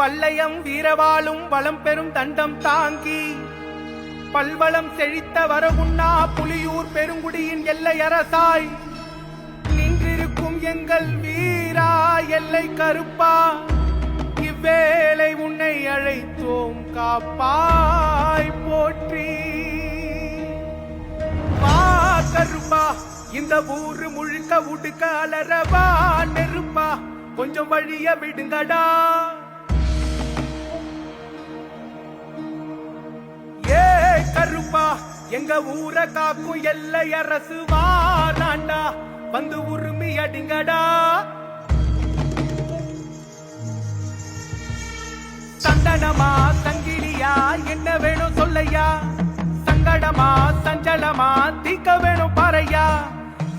பல்லயம் வீரவாளும் வளம் பெறும் தண்டம் தாங்கி பல்வளம் செழித்த வரவுண்ணா புலியூர் பெருங்குடியின் எல்லை அரசாய். நின்றிருக்கும் எங்கள் வீரா எல்லை கருப்பா இவ்வேளை உன்னை அழைத்தோம் காப்பாய் போற்றி. வா கருப்பா இந்த ஊரு முழுக்க உடுக்க அலறவா நெருப்பா கொஞ்சம் வழிய விடுங்கடா. கருப்பா எங்க ஊரை காக்கும் எல்லை அரசு வாராண்டா வந்து உரிமை அடிங்கடா. சந்தனமா சங்கிலியா என்ன வேணும் சொல்லையா? சங்கடமா சஞ்சலமா தீக்க வேணும் பாறையா?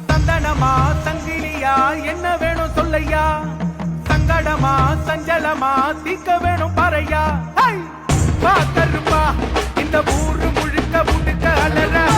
சந்தனமா சங்கிலியா என்ன வேணும் சொல்லையா? சங்கடமா சஞ்சலமா தீக்க வேணும் la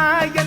I